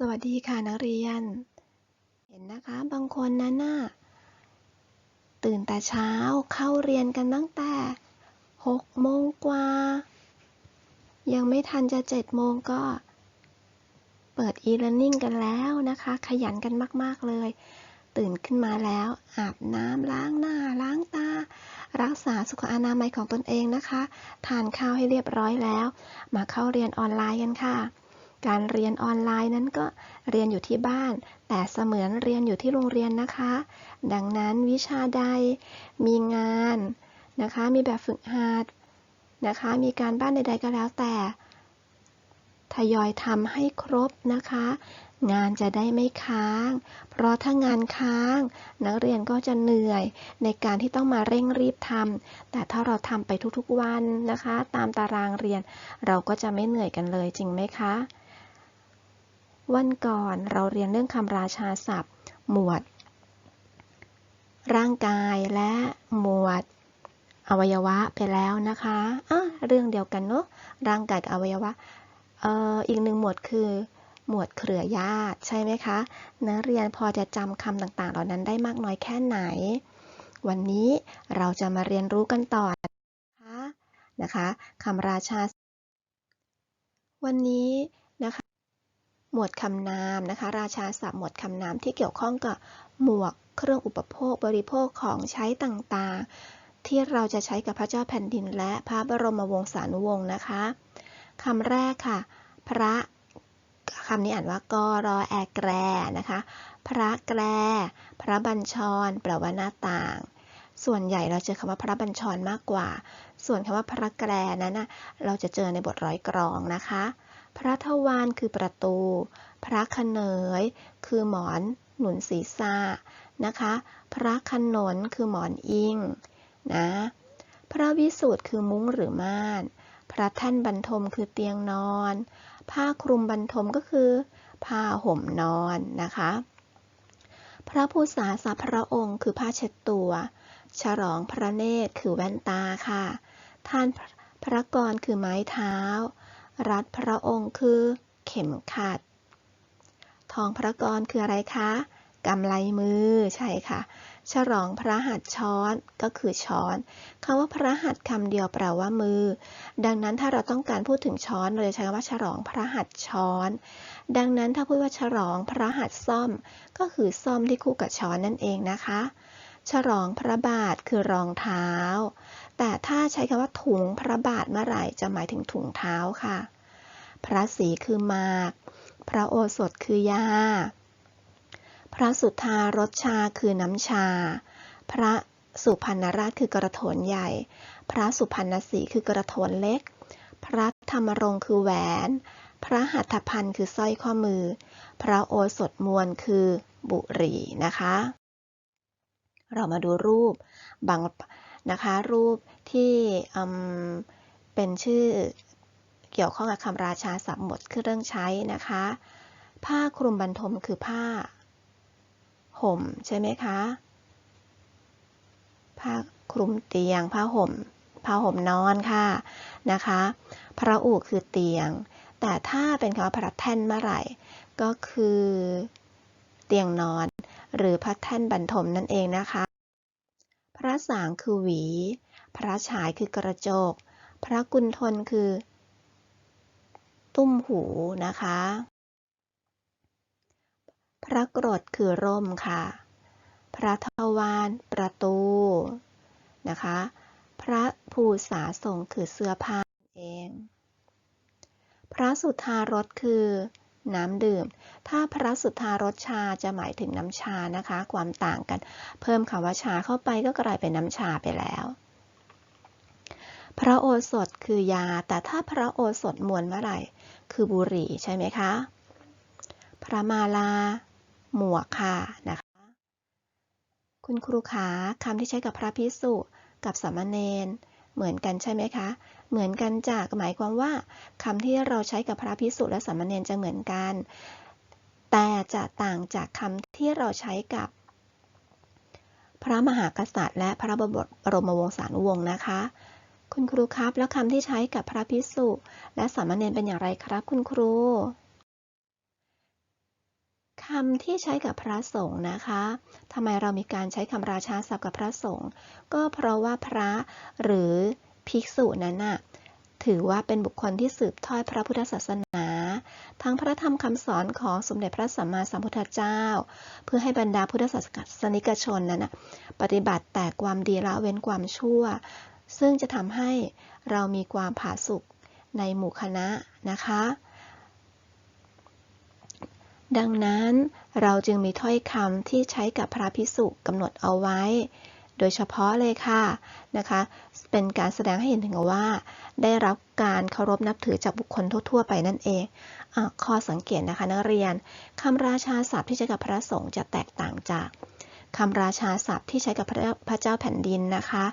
สวัสดีค่ะนักเรียน เห็นนะคะบางคนนั้นน่ะตื่นแต่เช้าเข้าเรียนกันตั้งแต่หกโมงกว่า ยังไม่ทันจะเจ็ดโมงก็ เปิด e-learning กันแล้วนะคะ ขยันกันมาก ๆ เลย ตื่นขึ้นมาแล้ว อาบน้ำล้างหน้า ล้างตา รักษาสุขอนามัยของตนเองนะคะ ทานข้าวให้เรียบร้อยแล้ว มาเข้าเรียนออนไลน์กันค่ะ การเรียนออนไลน์นั้นก็เรียนอยู่ที่บ้าน แต่เสมือนเรียนอยู่ที่โรงเรียนนะคะ ดังนั้นวิชาใดมีงานนะคะ มีแบบฝึกหัดนะคะ มีการบ้านใด ๆ ก็แล้วแต่ทยอยทำให้ครบนะคะ งานจะได้ไม่ค้าง เพราะถ้างานค้าง นักเรียนก็จะเหนื่อยในการที่ต้องมาเร่งรีบทำแต่ถ้าเราทำไปทุกๆวันนะคะ ตามตารางเรียนเราก็จะไม่เหนื่อยกันเลยจริงไหมคะ วันก่อนเราเรียนเรื่องคำราชาศัพท์ หมวด ร่างกายและหมวด อวัยวะไปแล้วนะคะอะเรื่องเดียวกันเนาะร่างกายกับอวัยวะเอ่ออีกหนึ่งหมวดคือ หมวดเครือญาติใช่ไหมคะนักเรียนพอจะจำคำต่างๆ เหล่านั้นได้มากน้อยแค่ไหน วันนี้เราจะมาเรียนรู้กันต่อนะคะนะคะคำราชา วันนี้ หมวดคำนามนะคะ ราชาศัพท์หมวดคำนามที่เกี่ยวข้องกับหมวกเครื่องอุปโภคบริโภคของใช้ต่างๆ ที่เราจะใช้กับพระเจ้าแผ่นดินและพระบรมวงศานุวงศ์นะคะคำแรกค่ะ พระคำนี้อ่านว่ากรอแอแกรนะคะ พระแกร พระบัญชรแปลว่าหน้าต่าง ส่วนใหญ่เราเจอคำว่าพระบัญชรมากกว่า ส่วนคำว่าพระแกรนั้นนะเราจะเจอในบทร้อยกรองนะคะ พระทวารคือประตู พระขเนย คือหมอนหนุนศีรษะนะคะ พระขนนคือหมอนอิงนะ พระวิสูตรคือมุ้งหรือม่าน พระท่านบรรทมคือเตียงนอน ผ้าคลุมบรรทมก็คือผ้าห่มนอนนะคะ พระผู้สาสะพระองค์คือผ้าเช็ดตัว ฉลองพระเนตรคือแว่นตาค่ะ ท่านพระกรคือไม้เท้า รัดพระองค์คือ เข็มขัด ทองพระกรคืออะไรคะกำไลมือใช่ค่ะ ฉลองพระหัตถ์ช้อนก็คือช้อนคำว่าพระหัตถ์คำเดียวแปลว่ามือ ดังนั้นถ้าเราต้องการพูดถึงช้อนเราจะใช้คำว่าฉลองพระหัตถ์ช้อน ดังนั้นถ้าพูดว่าฉลองพระหัตถ์ซ่อม ก็คือซ่อมที่คู่กับช้อนนั่นเองนะคะ ฉลองพระบาทคือรองเท้า แต่ถ้าใช้คำว่าถุงพระบาทเมื่อไหร่จะหมายถึงถุงเท้าค่ะ พระศรีคือมาก พระโอสถคือยา พระสุธารสชาคือน้ำชา พระสุพรรณราชคือกระโถนใหญ่ พระสุพรรณสีคือกระโถนเล็ก พระธรรมรงค์คือแหวน พระหัตถพันธ์คือสร้อยข้อมือ พระโอสถมวลคือบุหรี่นะคะ เรามาดูรูปบาง นะคะ รูปที่เป็นชื่อเกี่ยวข้องกับคำราชาศัพท์หมดคือเรื่องใช้นะคะ ผ้าคลุมบรรทมคือผ้า ห่มใช่ไหมคะ ผ้าคลุมเตียง ผ้าห่ม ผ้าห่มนอนค่ะนะคะ พระอู่คือเตียง แต่ถ้าเป็นคำว่าพระแท่นเมื่อไหร่ ก็คือเตียงนอน หรือพระแท่นบรรทมนั่นเองนะคะ พระสางคือหวี พระฉายคือกระจก พระกุณฑลคือ ตุ้มหูนะคะ พระกรดคือร่มค่ะ พระทวารประตูนะคะ พระภูษาทรงคือเสื้อผ้าเอง พระสุธารสคือ น้ำดื่ม ถ้าพระสุธารสชาจะหมายถึงน้ำชานะคะ ความต่างกัน เพิ่มคำว่าชาเข้าไปก็กลายเป็นน้ำชาไปแล้ว พระโอสถคือยา แต่ถ้าพระโอสถมวลเมื่อไหร่ คือบุหรี่ใช่ไหมคะ พระมาลา หมวกค่ะนะคะ คุณครูขาคำที่ใช้กับพระพิสุกับสามเณรเหมือนกันใช่ไหมคะ เหมือนกันจากหมายความว่าคำที่เราใช้กับพระพิสุและสามเณรจะเหมือนกัน แต่จะต่างจากคำที่เราใช้กับพระมหากษัตริย์ และพระบรมวงศานุวงศ์นะคะ คุณครูครับ แล้วคำที่ใช้กับพระพิสุและสามเณรเป็นอย่างไรครับ คุณครูคำที่ใช้กับพระสงฆ์นะคะทำไมเรามีการใช้คำราชาศัพท์กับพระสงฆ์ก็เพราะว่าพระหรือ ภิกษุนั้นน่ะถือว่าเป็นบุคคลที่สืบทอดพระพุทธศาสนา ทั้งพระธรรมคำสอนของสมเด็จพระสัมมาสัมพุทธเจ้า เพื่อให้บรรดาพุทธศาสนิกชนนั้นนะปฏิบัติแต่ความดีละเว้นความชั่ว ซึ่งจะทำให้เรามีความผาสุกในหมู่คณะนะคะ ดังนั้นเราจึงมีถ้อยคำที่ใช้กับพระพิสุกำหนดเอาไว้ โดยเฉพาะเลยค่ะนะคะ เป็นการแสดงให้เห็นถึงว่า ได้รับการเคารพนับถือจากบุคคลทั่ว ๆ ไปนั่นเองอข้อสังเกตนะคะ นักเรียนคำราชาศัพท์ที่ใช้กับพระสงฆ์จะแตกต่างจากคำราชาศัพท์ที่ใช้กับพระพระเจ้าแผ่นดินนะคะ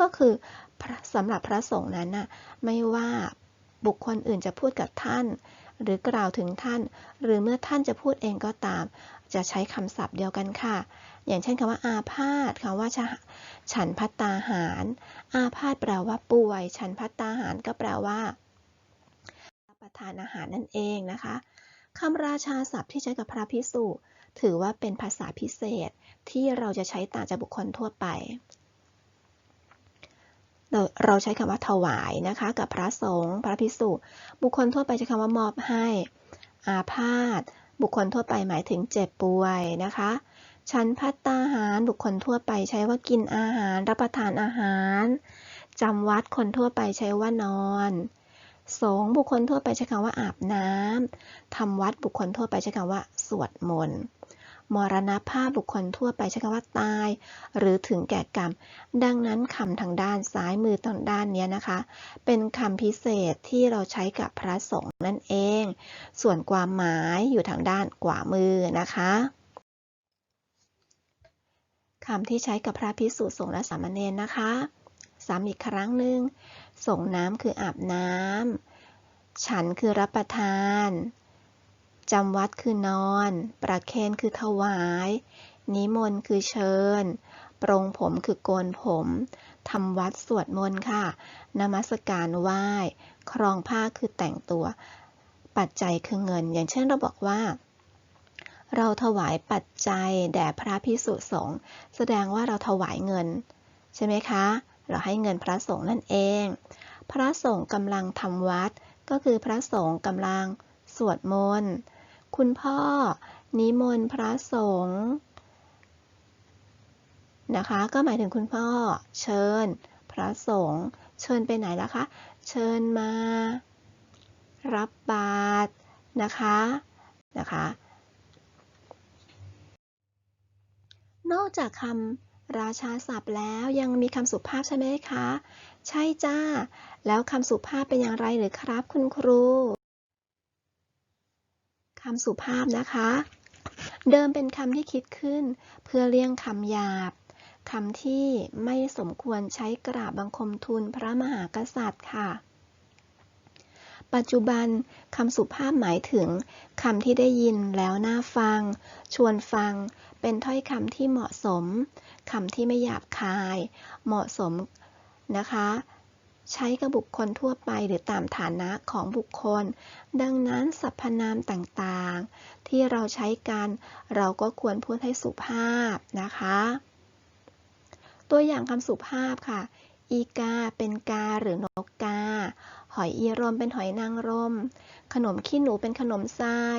ก็คือสำหรับพระสงฆ์นั้นน่ะไม่ว่าบุคคลอื่นจะพูดกับท่าน หรือกล่าวถึงท่าน หรือเมื่อท่านจะพูดเองก็ตาม จะใช้คำศัพท์เดียวกันค่ะ อย่างเช่นคำว่าอาพาธคำว่าฉันพัตตาหาร อาพาธแปลว่าป่วย ฉันพัตตาหารก็แปลว่ารับประทานอาหารนั่นเองนะคะคำราชาศัพท์ที่ใช้กับพระพิสุถือว่าเป็นภาษาพิเศษที่เราจะใช้ต่างจากบุคคลทั่วไป เราเราใช้คำว่าถวายนะคะ กับพระสงฆ์พระพิสุบุคคลทั่วไปใช้คำว่ามอบให้ อาพาธบุคคลทั่วไปหมายถึงเจ็บป่วยนะคะฉันพัตตาหารบุคคลทั่วไปใช้ว่ากินอาหาร รับประทานอาหารจำวัดคนทั่วไปใช้ว่านอนสงบุคคลทั่วไปใช้คำว่าอาบน้ำทำวัดบุคคลทั่วไปใช้คำว่าสวดมนต์ มรณภาพบุคคลทั่วไปใช้คำว่าตาย หรือถึงแก่กรรม ดังนั้นคำทางด้านซ้ายมือตรงด้านนี้นะคะ เป็นคำพิเศษที่เราใช้กับพระสงฆ์นั่นเอง ส่วนความหมายอยู่ทางด้านขวามือนะคะคำที่ใช้กับพระพิสุสงฆ์และสามเณรนะคะซ้ำอีกครั้งหนึ่งส่งน้ำคืออาบน้ำฉันคือรับประทาน จำวัดคือนอน ประเคนคือถวาย นิมนต์คือเชิญ ปรงผมคือโกนผม ทำวัดสวดมนต์ค่ะ นมัสการไหว้ ครองผ้าคือแต่งตัว ปัจจัยคือเงิน อย่างเช่นเราบอกว่า เราถวายปัจจัยแด่พระพิสุสงฆ์ แสดงว่าเราถวายเงิน ใช่ไหมคะ เราให้เงินพระสงฆ์นั่นเอง พระสงฆ์กำลังทำวัด ก็คือพระสงฆ์กำลัง วดมนต์ คุณพ่อ นิมนต์พระสงฆ์นะคะ ก็หมายถึงคุณพ่อ เชิญ พระสงฆ์เชิญไปไหนล่ะคะ เชิญมา รับบาตรนะคะ นะคะ นอกจากคำราชาศัพท์แล้วยังมีคำสุภาพใช่ไหมคะ ใช่จ้า แล้วคำสุภาพเป็นอย่างไรหรือครับคุณครู คำสุภาพนะคะ เดิมเป็นคำที่คิดขึ้น เพื่อเลี่ยงคำหยาบคำที่ไม่สมควรใช้กราบบังคมทูลพระมหากษัตริย์ค่ะ ปัจจุบันคำสุภาพหมายถึงคำที่ได้ยินแล้วน่าฟัง ชวนฟัง เป็นถ้อยคำที่เหมาะสมคำที่ไม่หยาบคาย เหมาะสมนะคะ ใช้กับบุคคลทั่วไปหรือตามฐานะของบุคคล ดังนั้นสรรพนามต่างๆ ที่เราใช้กัน เราก็ควรพูดให้สุภาพนะคะ ตัวอย่างคำสุภาพค่ะ อีกาเป็นกาหรือนกกา หอยอีรมเป็นหอยนางรม ขนมขี้หนูเป็นขนมทราย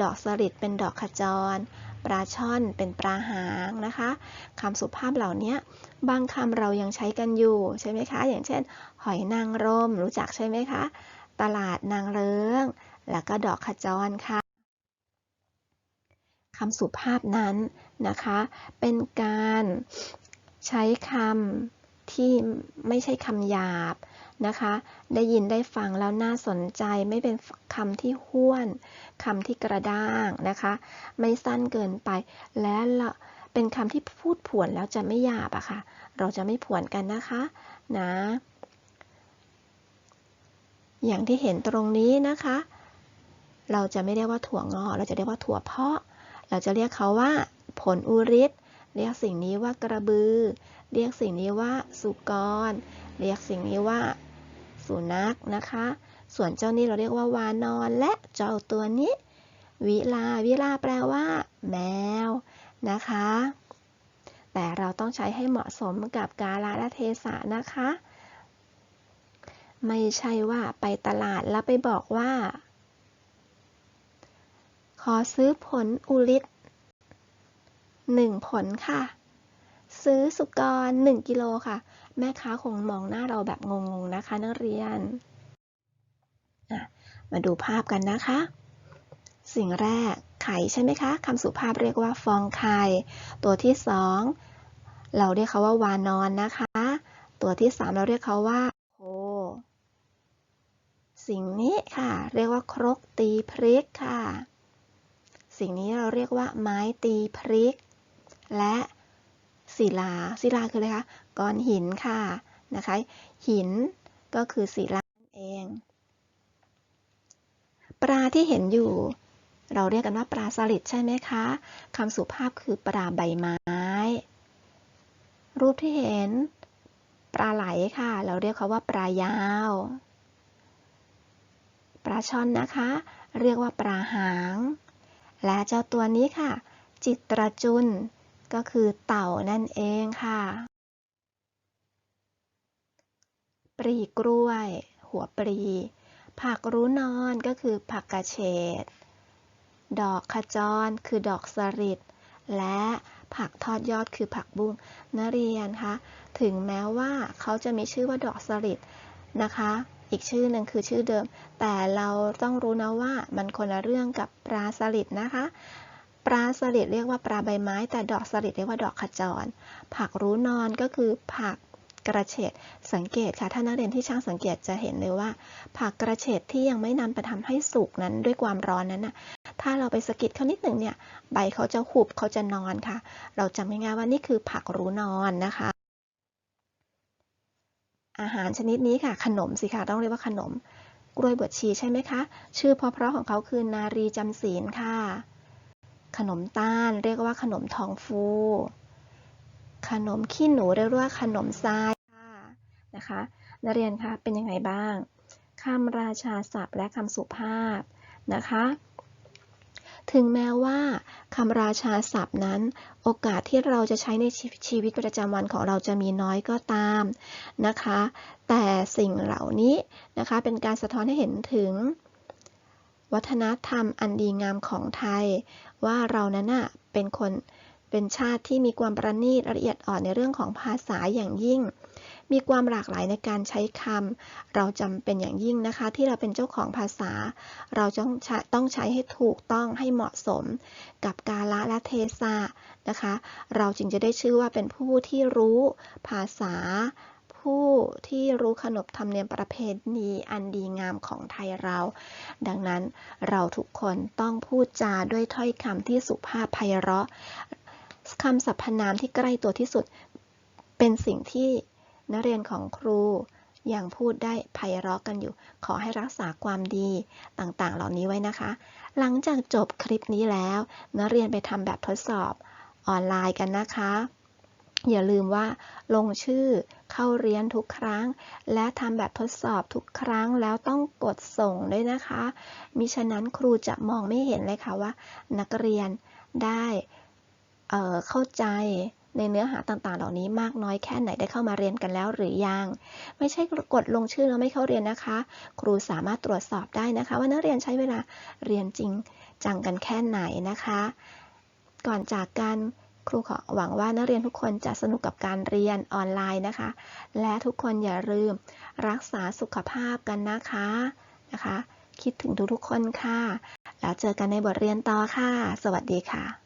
ดอกสลิดเป็นดอกขจร ปลาช่อนเป็นปลาหางนะคะคำสุภาพเหล่านี้บางคำเรายังใช้กันอยู่ใช่ไหมคะ อย่างเช่น หอยนางรมรู้จักใช่ไหมคะ ตลาดนางเลิงแล้วก็ดอกขจรค่ะคำสุภาพนั้นนะคะ เป็นการใช้คำที่ไม่ใช่คำหยาบ นะคะ ได้ยินได้ฟังแล้วน่าสนใจไม่เป็นคำที่ห้วนคำที่กระด้างนะคะ ไม่สั้นเกินไป และเป็นคำที่พูดผวนแล้วจะไม่หยาบอะค่ะ เราจะไม่ผวนกันนะคะนะ อย่างที่เห็นตรงนี้นะคะ เราจะไม่เรียกว่าถั่วงอเราจะเรียกว่าถั่วเพาะ เราจะเรียกเขาว่า ผลอุริศเรียกสิ่งนี้ว่ากระบือ เรียกสิ่งนี้ว่าสุกร เรียกสิ่งนี้ว่า สุนัขนะคะ ส่วนเจ้านี้เราเรียกว่าวานอนและเจ้าตัวนี้ วิลา วิลาแปลว่า แมวนะคะ แต่เราต้องใช้ให้เหมาะสมกับกาลและเทศะนะคะ ไม่ใช่ว่าไปตลาดแล้วไปบอกว่า ขอซื้อผลอุลิตหนึ่งผลค่ะ ซื้อสุกรหนึ่งกิโลค่ะ แม่ค้าคงมองหน้าเราแบบงงๆนะคะ นักเรียน มาดูภาพกันนะคะ สิ่งแรกไข่ใช่ไหมคะคำสุภาพเรียกว่าฟองไข่ ตัวที่สองเราเรียกเขาว่าวานอนนะคะ ตัวที่สามเราเรียกเขาว่าโคสิ่งนี้ค่ะ เรียกว่าครกตีพริกค่ะ สิ่งนี้เราเรียกว่าไม้ตีพริก และ ศิลา ศิลาคืออะไรคะ ก้อนหินค่ะนะคะ หินก็คือศิลาเอง ปลาที่เห็นอยู่ เราเรียกกันว่าปลาสลิดใช่ไหมคะคำสุภาพคือปลาใบไม้ รูปที่เห็น ปลาไหลค่ะ เราเรียกเขาว่าปลายาว ปลาช่อนนะคะ เรียกว่าปลาหาง และเจ้าตัวนี้ค่ะ จิตรจุน ก็คือเต่านั่นเองค่ะปลีกล้วย หัวปลีผักรู้นอนก็คือผักกระเฉด ดอกขจรคือดอกสลิด และผักทอดยอดคือผักบุ้งนักเรียนคะ ถึงแม้ว่าเขาจะมีชื่อว่าดอกสลิดนะคะ อีกชื่อหนึ่งคือชื่อเดิม แต่เราต้องรู้นะว่ามันคนละเรื่องกับปลาสลิดนะคะ ปลาสลิดเรียกว่าปลาใบไม้ แต่ดอกสลิดเรียกว่าดอกขจร ผักรู้นอนก็คือผักกระเฉดสังเกตค่ะถ้านักเรียนที่ช่างสังเกตจะเห็นเลยว่า ผักกระเฉดที่ยังไม่นำไปทำให้สุกนั้นด้วยความร้อนนั้นน่ะถ้าเราไปสกิดเขานิดหนึ่งเนี่ยใบเขาจะหุบเขาจะนอนค่ะ เราจำง่ายๆว่านี่คือผักรู้นอนนะคะ อาหารชนิดนี้ค่ะ ขนมสิค่ะต้องเรียกว่าขนม กล้วยบวชชีใช่ไหมคะ ชื่อเพราะๆของเขาคือนารีจำศีลค่ะ ขนมต้านเรียกว่าขนมทองฟู ขนมขี้หนูเรียกว่าขนมทรายค่ะนะคะนักเรียนคะเป็นยังไงบ้างคำราชาศัพท์และคำสุภาพนะคะ ถึงแม้ว่าคำราชาศัพท์นั้น โอกาสที่เราจะใช้ในชชีวิตประจำวันของเราจะมีน้อยก็ตามนะคะ แต่สิ่งเหล่านี้นะคะเป็นการสะท้อนให้เห็นถึง วัฒนธรรมอันดีงามของไทย ว่าเรานั้นน่ะเป็นคนเป็นชาติที่มีความประณีตละเอียดอ่อนในเรื่องของภาษาอย่างยิ่ง มีความหลากหลายในการใช้คำเราจำเป็นอย่างยิ่งนะคะ ที่เราเป็นเจ้าของภาษา เราต้องใช้ต้องใช้ให้ถูกต้องให้เหมาะสม กับกาละและเทศะนะคะ เราจึงจะได้ชื่อว่าเป็นผู้ที่รู้ภาษา ผู้ที่รู้ขนบธรรมเนียมประเพณีอันดีงามของไทยเรา ดังนั้นเราทุกคนต้องพูดจาด้วยถ้อยคำที่สุภาพไพเราะคำสรรพนามที่ใกล้ตัวที่สุด เป็นสิ่งที่นักเรียนของครูยังพูดได้ไพเราะกันอยู่ ขอให้รักษาความดีต่างๆ เหล่านี้ไว้นะคะ หลังจากจบคลิปนี้แล้ว นักเรียนไปทำแบบทดสอบออนไลน์กันนะคะ อย่าลืมว่าลงชื่อเข้าเรียนทุกครั้ง และทำแบบทดสอบทุกครั้งแล้วต้องกดส่งด้วยนะคะ มิฉะนั้นครูจะมองไม่เห็นเลยค่ะว่า นักเรียนได้เเข้าใจในเนื้อหาต่างๆ เหล่านี้มากน้อยแค่ไหนได้เข้ามาเรียนกันแล้วหรือยัง ไม่ใช่กดลงชื่อแล้วไม่เข้าเรียนนะคะ ครูสามารถตรวจสอบได้นะคะ ว่านักเรียนใช้เวลาเรียนจริงจังกันแค่ไหนนะคะ ก่อนจากกัน ครูขอหวังว่านักเรียนทุกคนจะสนุกกับการเรียนออนไลน์นะคะ และทุกคนอย่าลืมรักษาสุขภาพกันนะคะนะคะ คิดถึงทุกๆคนค่ะ แล้วเจอกันในบทเรียนต่อค่ะ สวัสดีค่ะ